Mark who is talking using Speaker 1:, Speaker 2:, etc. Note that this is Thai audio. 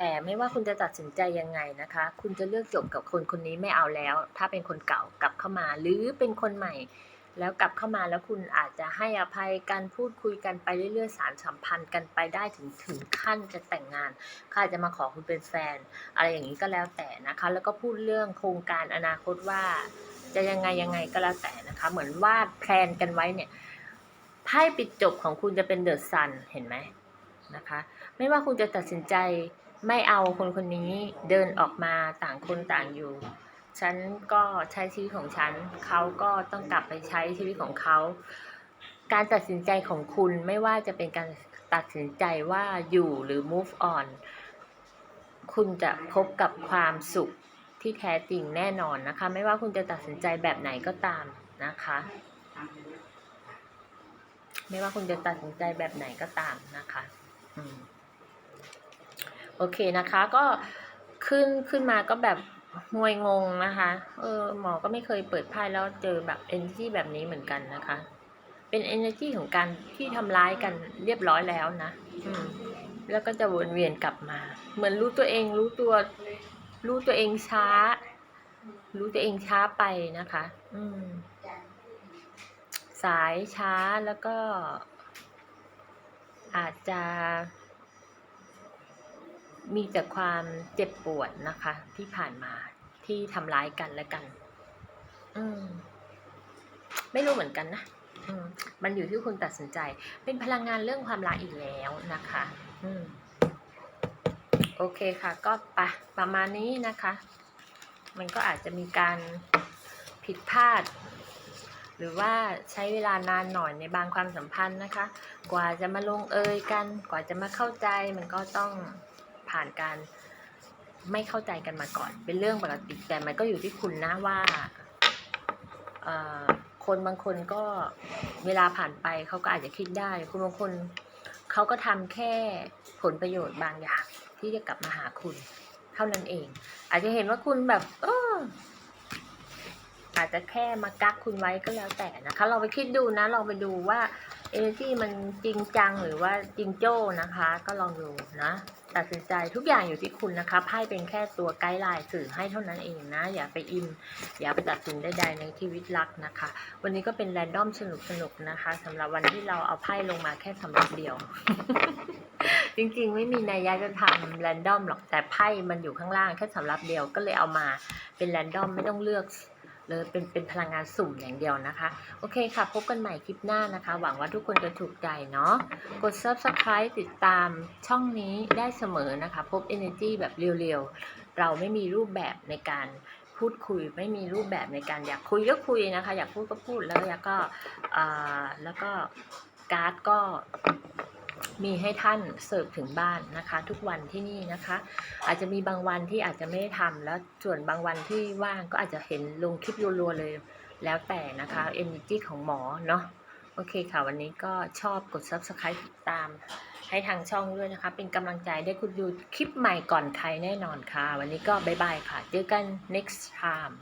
Speaker 1: แต่ไม่ว่าคุณจะตัดสินใจยังไงนะคะ คุณจะเลือกจบกับคนคนนี้ไม่เอาแล้ว ถ้าเป็นคนเก่ากลับเข้ามา หรือเป็นคนใหม่ แล้วกลับเข้ามาแล้วคุณอาจจะให้อภัยกันพูดคุยกันไปเรื่อยๆสารสัมพันธ์กันไปได้ถึงถึงขั้นจะแต่งงานเขาอาจจะมาขอคุณเป็นแฟน อะไรอย่างนี้ก็แล้วแต่นะคะ แล้วก็พูดเรื่องโครงการอนาคตว่า จะยังไงยังไงก็แล้วแต่นะคะ เหมือนวาดแพลนกันไว้เนี่ยไพ่ปิดจบของคุณจะเป็นเดอะซันเห็นไหมนะคะ ไม่ว่าคุณจะตัดสินใจ ไม่เอาคนคนนี้เดินออกมาต่างคนต่างอยู่ ฉันก็ใช้ชีวิตของฉัน เขาก็ต้องกลับไปใช้ชีวิตของเขา การตัดสินใจของคุณไม่ว่าจะเป็นการตัดสินใจว่าอยู่หรือ move on คุณจะพบกับความสุขที่แท้จริงแน่นอนนะคะ ไม่ว่าคุณจะตัดสินใจแบบไหนก็ตามนะคะ ไม่ว่าคุณจะตัดสินใจแบบไหนก็ตามนะคะ อืม โอเคนะคะ ก็ขึ้นขึ้นมาก็แบบงวยงงนะคะ เออหมอก็ไม่เคยเปิดไพ่แล้วเจอแบบ energy แบบนี้เหมือนกันนะคะ เป็น energy ของการที่ทำร้ายกันเรียบร้อยแล้วนะ อืม แล้วก็จะวนเวียนกลับมา เหมือนรู้ตัวเองรู้ตัว รู้ตัวเองช้า รู้ตัวเองช้าไปนะคะ อืม สายช้าแล้วก็ อาจจะ มีแต่ความเจ็บปวดนะคะ ที่ผ่านมาที่ทำร้ายกันและกัน อืม ไม่รู้เหมือนกันนะอืมมันอยู่ที่คุณตัดสินใจ เป็นพลังงานเรื่องความรักอีกแล้วนะคะ อืม โอเคค่ะ ก็ไปะประมาณนี้นะคะ มันก็อาจจะมีการผิดพลาด หรือว่าใช้เวลานานหน่อยในบางความสัมพันธ์นะคะ กว่าจะมาลงเอยกัน กว่าจะมาเข้าใจมันก็ต้อง ผ่านการไม่เข้าใจกันมาก่อน เป็นเรื่องปกติแต่มันก็อยู่ที่คุณนะว่าคนบางคนก็เวลาผ่านไปเขาก็อาจจะคิดได้ คุณบางคนเขาก็ทำแค่ผลประโยชน์บางอย่างที่จะกลับมาหาคุณ เท่านั้นเอง อาจจะเห็นว่าคุณแบบเอออาจจะแค่มากักคุณไว้ก็แล้วแต่นะคะ เราไปคิดดูนะลองไปดูว่า เอเนจีมันจริงจังหรือว่าจริงโจ้นะคะ ก็ลองดูนะตัดสินใจทุกอย่างอยู่ที่คุณนะคะไพ่เป็นแค่ตัวไกด์ไลน์สื่อให้เท่านั้นเองนะ อย่าไปอิน อย่าไปตัดสินใดๆในชีวิตรักนะคะ วันนี้ก็เป็นแรนดอมสนุกๆนะคะสำหรับวันที่เราเอาไพ่ลงมาแค่สำหรับเดียว จริงๆ ไม่มีนัยยะจะทำแรนดอมหรอกแต่ไพ่มันอยู่ข้างล่างแค่สำหรับเดียวก็เลยเอามาเป็นแรนดอมไม่ต้องเลือก เลยเป็นเป็นพลังงานสุ่มอย่างเดียวนะคะ โอเคค่ะ พบกันใหม่คลิปหน้านะคะ หวังว่าทุกคนจะถูกใจเนาะกด subscribe ติดตามช่องนี้ได้เสมอนะคะ พบ energy แบบเรียวๆ เราไม่มีรูปแบบในการพูดคุยไม่มีรูปแบบในการอยากคุยก็คุยนะคะ อยากพูดก็พูดแล้วแล้วก็อ่าแล้วก็การ์ดก็ มีให้ท่านเสิร์ฟถึงบ้านนะคะ ทุกวันที่นี่นะคะ อาจจะมีบางวันที่อาจจะไม่ได้ทำแล้วส่วนบางวันที่ว่างก็อาจจะเห็นลงคลิปรัวๆเลย แล้วแต่นะคะ energy ของหมอเนาะโอเคค่ะ วันนี้ก็ชอบกด subscribe ติดตาม ให้ทางช่องด้วยนะคะ เป็นกำลังใจได้คุณดูคลิปใหม่ก่อนใครแน่นอนค่ะ วันนี้ก็บายบายค่ะ เจอกัน next time